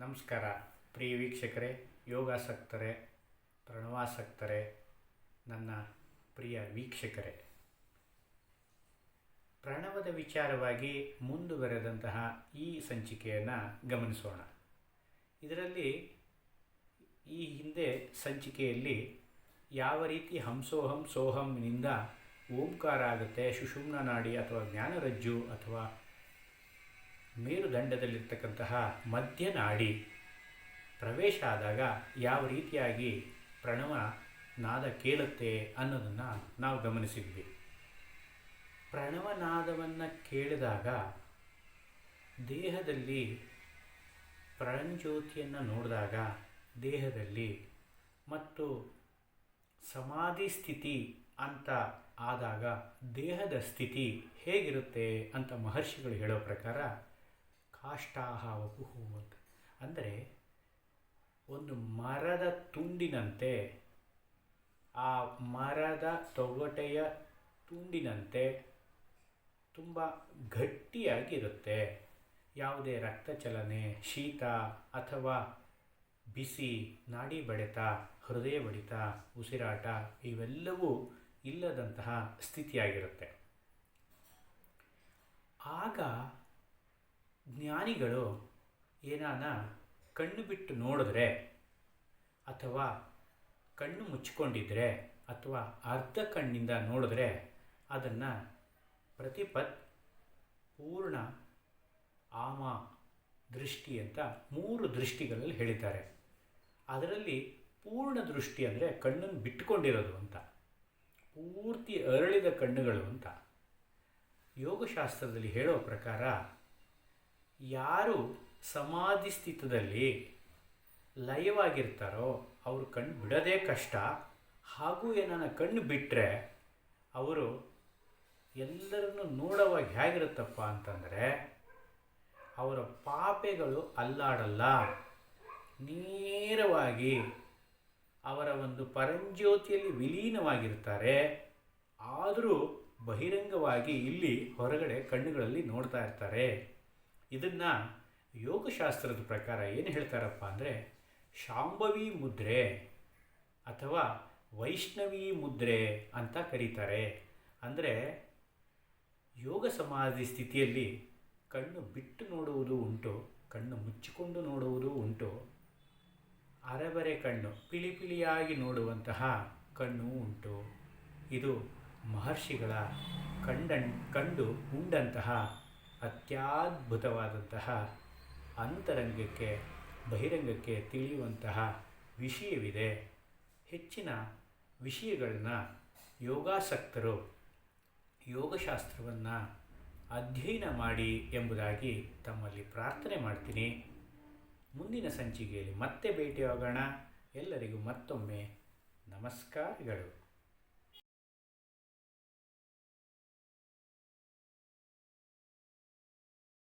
ನಮಸ್ಕಾರ. ಪ್ರಿಯ ವೀಕ್ಷಕರೇ, ಯೋಗಾಸಕ್ತರೇ, ಪ್ರಣವಾಸಕ್ತರೇ, ನನ್ನ ಪ್ರಿಯ ವೀಕ್ಷಕರೇ. ಪ್ರಣವದ ವಿಚಾರವಾಗಿ ಮುಂದುವರೆದಂತಹ ಈ ಸಂಚಿಕೆಯನ್ನು ಗಮನಿಸೋಣ. ಇದರಲ್ಲಿ ಈ ಹಿಂದೆ ಸಂಚಿಕೆಯಲ್ಲಿ ಯಾವ ರೀತಿ ಹಂಸೋಹಂ ಸೋಹಂನಿಂದ ಓಂಕಾರ ಆಗುತ್ತೆ, ಸುಷುಮ್ನ ನಾಡಿ ಅಥವಾ ಜ್ಞಾನರಜ್ಜು ಅಥವಾ ಮೇರುದಂಡದಲ್ಲಿರ್ತಕ್ಕಂತಹ ಮಧ್ಯನಾಡಿ ಪ್ರವೇಶ ಆದಾಗ ಯಾವ ರೀತಿಯಾಗಿ ಪ್ರಣವ ನಾದ ಕೇಳುತ್ತೆ ಅನ್ನೋದನ್ನು ನಾವು ಗಮನಿಸಿದ್ವಿ. ಪ್ರಣವನಾದವನ್ನು ಕೇಳಿದಾಗ ದೇಹದಲ್ಲಿ ಪ್ರಣಜ್ಯೋತಿಯನ್ನು ನೋಡಿದಾಗ ದೇಹದಲ್ಲಿ ಮತ್ತು ಸಮಾಧಿ ಸ್ಥಿತಿ ಅಂತ ಆದಾಗ ದೇಹದ ಸ್ಥಿತಿ ಹೇಗಿರುತ್ತೆ ಅಂತ ಮಹರ್ಷಿಗಳು ಹೇಳೋ ಪ್ರಕಾರ ಕಾಷ್ಟಾಹ ವಪುಹು ಅಂತ ಅಂದರೆ ಒಂದು ಮರದ ತುಂಡಿನಂತೆ, ಆ ಮರದ ತೊಗಟೆಯ ತುಂಡಿನಂತೆ ತುಂಬ ಗಟ್ಟಿಯಾಗಿರುತ್ತೆ. ಯಾವುದೇ ರಕ್ತ ಚಲನೆ ಶೀತ ಅಥವಾ ಬಿಸಿ, ನಾಡಿ ಬಡಿತ, ಹೃದಯ ಬಡಿತ, ಉಸಿರಾಟ ಇವೆಲ್ಲವೂ ಇಲ್ಲದಂತಹ ಸ್ಥಿತಿಯಾಗಿರುತ್ತೆ. ಆಗ ಜ್ಞಾನಿಗಳು ಏನಾನ ಕಣ್ಣು ಬಿಟ್ಟು ನೋಡಿದ್ರೆ ಅಥವಾ ಕಣ್ಣು ಮುಚ್ಚಿಕೊಂಡಿದ್ದರೆ ಅಥವಾ ಅರ್ಧ ಕಣ್ಣಿಂದ ನೋಡಿದ್ರೆ ಅದನ್ನು ಪ್ರತಿಪತ್ ಪೂರ್ಣ ಆಮ ದೃಷ್ಟಿ ಅಂತ ಮೂರು ದೃಷ್ಟಿಗಳಲ್ಲಿ ಹೇಳಿದ್ದಾರೆ. ಅದರಲ್ಲಿ ಪೂರ್ಣ ದೃಷ್ಟಿ ಅಂದರೆ ಕಣ್ಣನ್ನು ಬಿಟ್ಟುಕೊಂಡಿರೋದು ಅಂತ, ಪೂರ್ತಿ ಅರಳಿದ ಕಣ್ಣುಗಳು ಅಂತ. ಯೋಗಶಾಸ್ತ್ರದಲ್ಲಿ ಹೇಳೋ ಪ್ರಕಾರ ಯಾರು ಸಮಾಧಿ ಸ್ಥಿತದಲ್ಲಿ ಲಯವಾಗಿರ್ತಾರೋ ಅವರು ಕಣ್ಣು ಬಿಡೋದೇ ಕಷ್ಟ. ಹಾಗೂ ಏನನ್ನ ಕಣ್ಣು ಬಿಟ್ಟರೆ ಅವರು ಎಲ್ಲರನ್ನು ನೋಡೋವಾಗ ಹೇಗಿರುತ್ತಪ್ಪ ಅಂತಂದರೆ ಅವರ ಪಾಪೆಗಳು ಅಲ್ಲಾಡಲ್ಲ. ನೇರವಾಗಿ ಅವರ ಒಂದು ಪರಂಜ್ಯೋತಿಯಲ್ಲಿ ವಿಲೀನವಾಗಿರ್ತಾರೆ. ಆದರೂ ಬಹಿರಂಗವಾಗಿ ಇಲ್ಲಿ ಹೊರಗಡೆ ಕಣ್ಣುಗಳಲ್ಲಿ ನೋಡ್ತಾ ಇರ್ತಾರೆ. ಇದನ್ನು ಯೋಗಶಾಸ್ತ್ರದ ಪ್ರಕಾರ ಏನು ಹೇಳ್ತಾರಪ್ಪ ಅಂದರೆ ಶಾಂಭವಿ ಮುದ್ರೆ ಅಥವಾ ವೈಷ್ಣವಿ ಮುದ್ರೆ ಅಂತ ಕರೀತಾರೆ. ಅಂದರೆ ಯೋಗ ಸಮಾಧಿ ಸ್ಥಿತಿಯಲ್ಲಿ ಕಣ್ಣು ಬಿಟ್ಟು ನೋಡುವುದು ಉಂಟು, ಕಣ್ಣು ಮುಚ್ಚಿಕೊಂಡು ನೋಡುವುದು ಉಂಟು. ಅರೆಬರೆ ಕಣ್ಣು ಪಿಳಿಪಿಳಿಯಾಗಿ ನೋಡುವಂತಹ ಕಣ್ಣು ಉಂಟು. ಇದು ಮಹರ್ಷಿಗಳ ಕಂಡ ಕಂಡು ಉಂಡಂತಹ ಅತ್ಯದ್ಭುತವಾದಂತಹ ಅಂತರಂಗಕ್ಕೆ, ಬಹಿರಂಗಕ್ಕೆ ತಿಳಿಯುವಂತಹ ವಿಷಯವಿದೆ. ಹೆಚ್ಚಿನ ವಿಷಯಗಳನ್ನ ಯೋಗಾಸಕ್ತರು ಯೋಗಶಾಸ್ತ್ರವನ್ನು ಅಧ್ಯಯನ ಮಾಡಿ ಎಂಬುದಾಗಿ ತಮ್ಮಲ್ಲಿ ಪ್ರಾರ್ಥನೆ ಮಾಡ್ತೀನಿ. ಮುಂದಿನ ಸಂಚಿಕೆಯಲ್ಲಿ ಮತ್ತೆ ಭೇಟಿಯಾಗೋಣ. ಎಲ್ಲರಿಗೂ ಮತ್ತೊಮ್ಮೆ ನಮಸ್ಕಾರಗಳು.